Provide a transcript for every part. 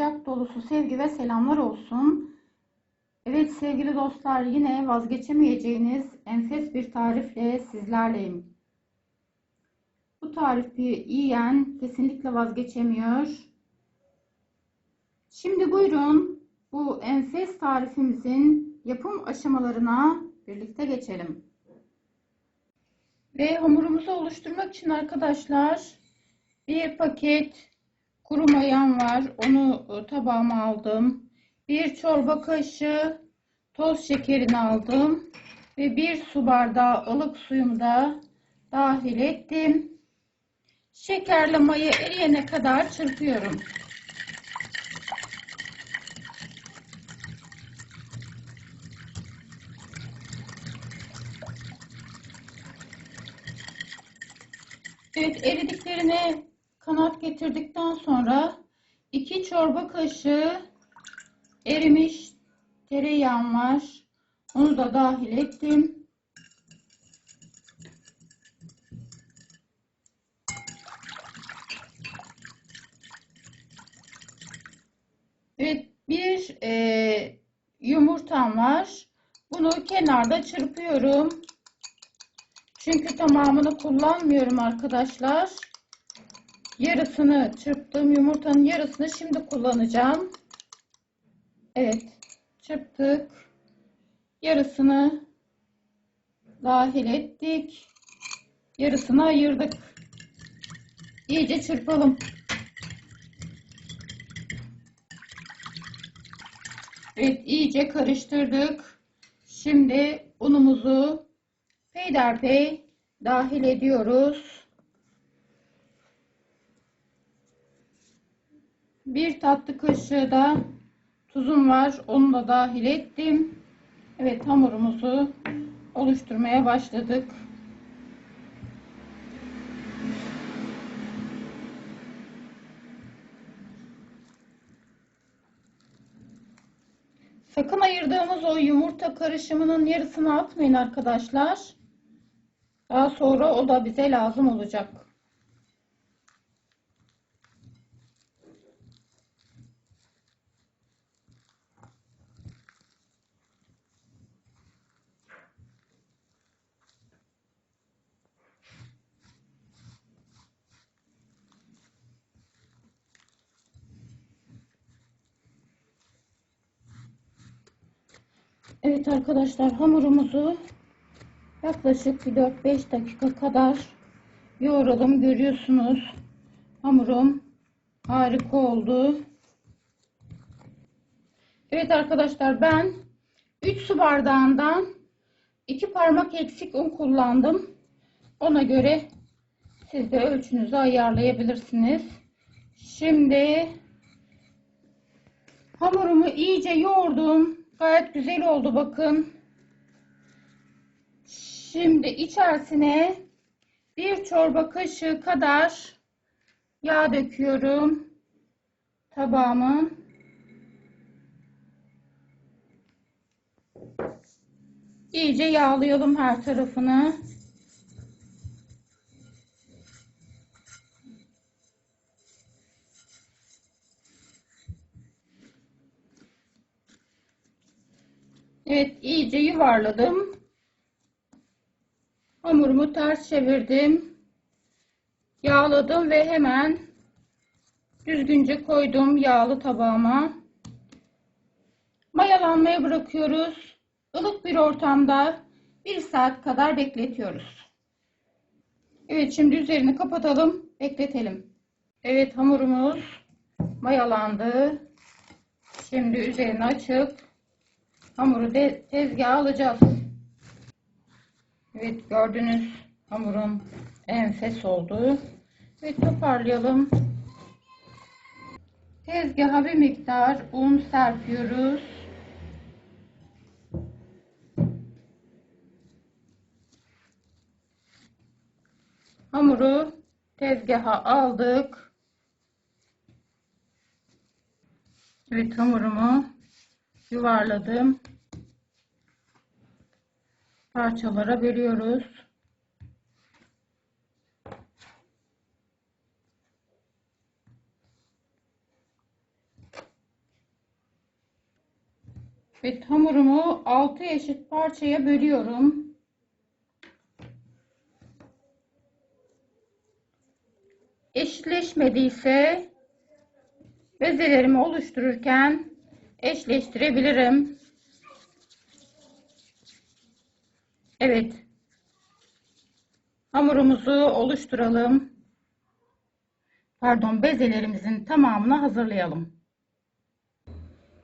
kucak dolusu sevgi ve selamlar olsun. Evet sevgili dostlar yine vazgeçemeyeceğiniz enfes bir tarifle sizlerleyim. Bu tarifi yiyen kesinlikle vazgeçemiyor. Şimdi buyurun bu enfes tarifimizin yapım aşamalarına birlikte geçelim. Ve hamurumuzu oluşturmak için arkadaşlar bir paket kuru mayam var. Onu e, tabağıma aldım. Bir çorba kaşığı toz şekerini aldım. Ve bir su bardağı ılık suyumu da dahil ettim. Şekerle mayı eriyene kadar çırpıyorum. Evet eridiklerini kanat getirdikten sonra 2 çorba kaşığı erimiş tereyağım var. Onu da dahil ettim. Evet bir e, yumurtam var. Bunu kenarda çırpıyorum. Çünkü tamamını kullanmıyorum arkadaşlar. Yarısını çırptım. Yumurtanın yarısını şimdi kullanacağım. Evet. Çırptık. Yarısını dahil ettik. Yarısını ayırdık. İyice çırpalım. Evet iyice karıştırdık. Şimdi unumuzu peyderpey dahil ediyoruz. Bir tatlı kaşığı da tuzum var. Onu da dahil ettim. Evet hamurumuzu oluşturmaya başladık. Sakın ayırdığımız o yumurta karışımının yarısını atmayın arkadaşlar. Daha sonra o da bize lazım olacak. Evet arkadaşlar hamurumuzu yaklaşık 4-5 dakika kadar yoğuralım. Görüyorsunuz hamurum harika oldu. Evet arkadaşlar ben 3 su bardağından 2 parmak eksik un kullandım. Ona göre siz de ölçünüzü ayarlayabilirsiniz. Şimdi hamurumu iyice yoğurdum. Gayet güzel oldu bakın. Şimdi içerisine bir çorba kaşığı kadar yağ döküyorum. Tabağımı. İyice yağlayalım her tarafını. Evet iyice yuvarladım. Hamurumu ters çevirdim. Yağladım ve hemen düzgünce koydum yağlı tabağıma. Mayalanmaya bırakıyoruz. Ilık bir ortamda bir saat kadar bekletiyoruz. Evet şimdi üzerini kapatalım. Bekletelim. Evet hamurumuz mayalandı. Şimdi üzerini açıp hamuru de tezgaha alacağız. Evet gördünüz hamurum enfes oldu. Ve toparlayalım. Tezgaha bir miktar un serpiyoruz. Hamuru tezgaha aldık. Evet hamurumu yuvarladım. Parçalara bölüyoruz. Evet hamurumu 6 eşit parçaya bölüyorum. Eşitleşmediyse bezelerimi oluştururken eşleştirebilirim. Evet. Hamurumuzu oluşturalım. Pardon bezelerimizin tamamını hazırlayalım.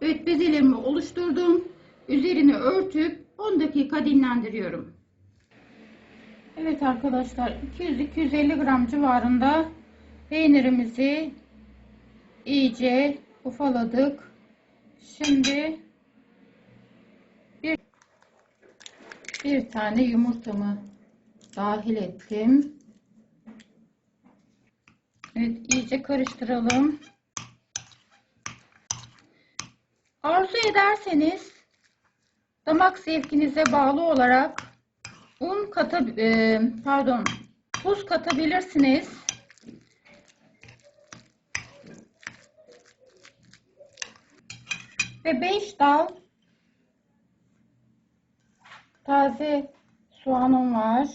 Evet bezelerimi oluşturdum. Üzerini örtüp 10 dakika dinlendiriyorum. Evet arkadaşlar 200-250 gram civarında peynirimizi iyice ufaladık. Şimdi bir, bir tane yumurtamı dahil ettim. Evet iyice karıştıralım. Arzu ederseniz damak zevkinize bağlı olarak un kata e, pardon tuz katabilirsiniz. Ve 5 dal taze soğanım var.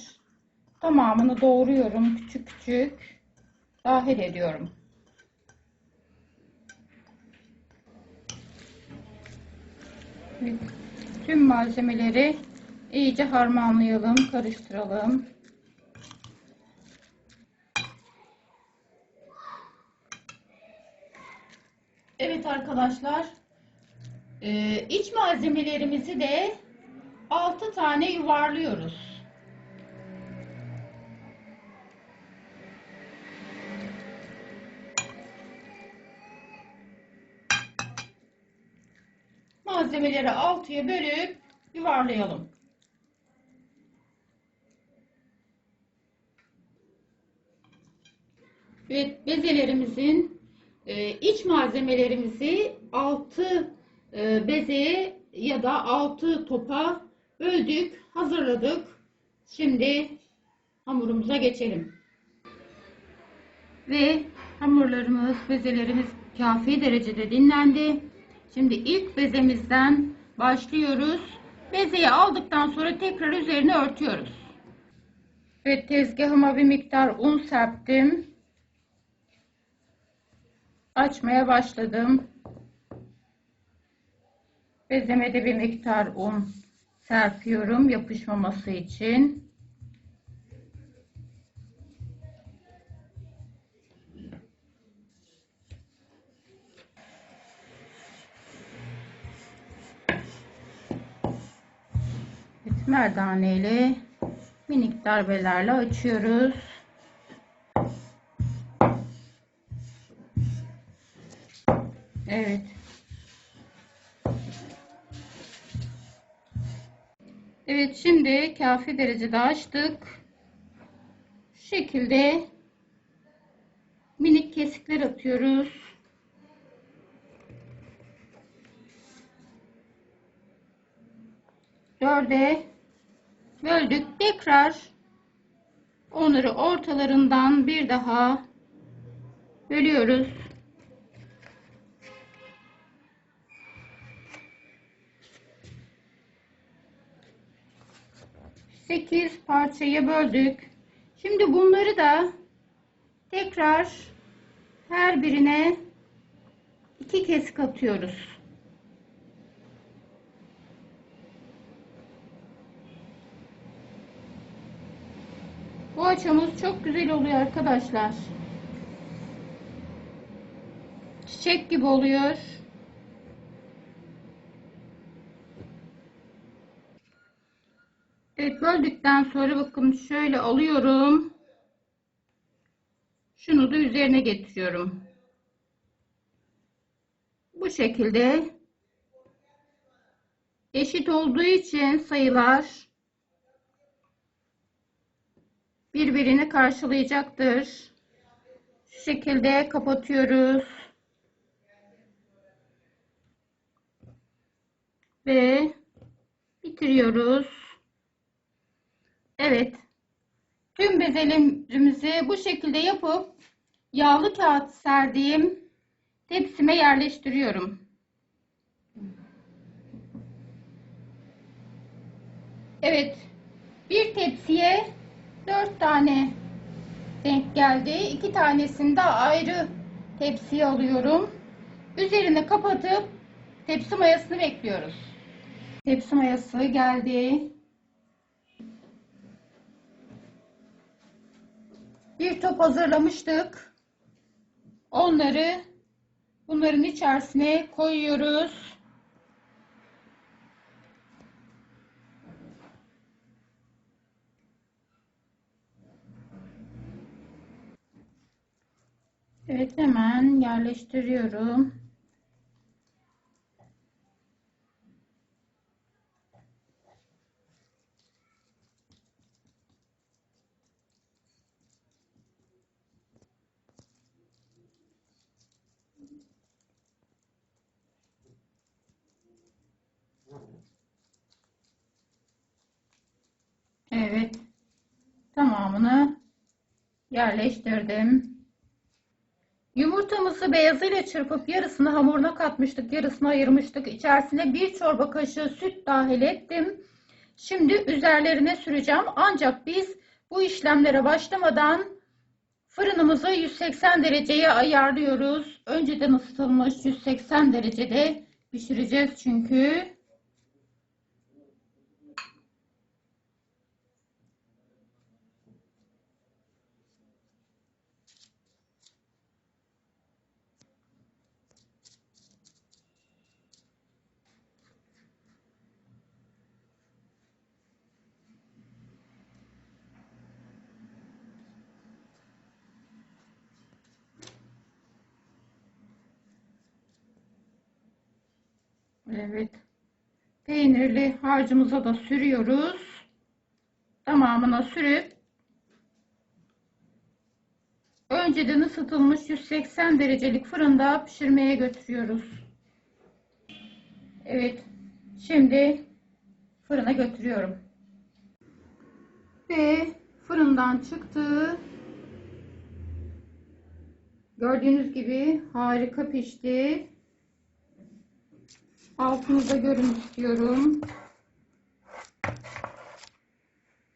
Tamamını doğruyorum küçük küçük. Dahil ediyorum. Tüm malzemeleri iyice harmanlayalım, karıştıralım. Evet arkadaşlar, ee, iç malzemelerimizi de 6 tane yuvarlıyoruz. Malzemeleri 6'ya bölüp yuvarlayalım. Evet bezelerimizin e, iç malzemelerimizi 6 e, bezeye ya da 6 topa böldük, hazırladık. Şimdi hamurumuza geçelim. Ve hamurlarımız, bezelerimiz kafi derecede dinlendi. Şimdi ilk bezemizden başlıyoruz. Bezeyi aldıktan sonra tekrar üzerine örtüyoruz. Ve tezgahıma bir miktar un serptim. Açmaya başladım. Bezeme de bir miktar un serpiyorum yapışmaması için. Evet, merdane ile minik darbelerle açıyoruz. Evet. Evet şimdi kafi derecede açtık. Şu şekilde minik kesikler atıyoruz. Dörde böldük. Tekrar onları ortalarından bir daha bölüyoruz. 8 parçaya böldük. Şimdi bunları da tekrar her birine iki kesik atıyoruz. Bu açımız çok güzel oluyor arkadaşlar. Çiçek gibi oluyor. Evet böldükten sonra bakın şöyle alıyorum. Şunu da üzerine getiriyorum. Bu şekilde eşit olduğu için sayılar birbirini karşılayacaktır. Şu şekilde kapatıyoruz. Ve bitiriyoruz. Evet. Tüm bezelerimizi bu şekilde yapıp yağlı kağıt serdiğim tepsime yerleştiriyorum. Evet. Bir tepsiye 4 tane denk geldi. 2 tanesini de ayrı tepsiye alıyorum. Üzerini kapatıp tepsi mayasını bekliyoruz. Tepsi mayası geldi. Bir top hazırlamıştık. Onları bunların içerisine koyuyoruz. Evet hemen yerleştiriyorum. Evet. Tamamını yerleştirdim. Yumurtamızı beyazıyla çırpıp yarısını hamuruna katmıştık, yarısını ayırmıştık. İçerisine bir çorba kaşığı süt dahil ettim. Şimdi üzerlerine süreceğim. Ancak biz bu işlemlere başlamadan fırınımızı 180 dereceye ayarlıyoruz. Önceden ısıtılmış 180 derecede pişireceğiz çünkü. Evet. Peynirli harcımıza da sürüyoruz. Tamamına sürüp önceden ısıtılmış 180 derecelik fırında pişirmeye götürüyoruz. Evet. Şimdi fırına götürüyorum. Ve fırından çıktı. Gördüğünüz gibi harika pişti. Altını görün istiyorum.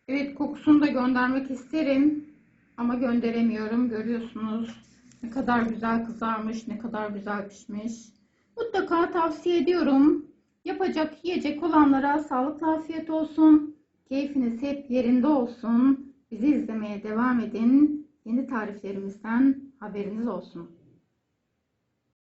Evet kokusunu da göndermek isterim. Ama gönderemiyorum. Görüyorsunuz ne kadar güzel kızarmış, ne kadar güzel pişmiş. Mutlaka tavsiye ediyorum. Yapacak, yiyecek olanlara sağlıklı afiyet olsun. Keyfiniz hep yerinde olsun. Bizi izlemeye devam edin. Yeni tariflerimizden haberiniz olsun.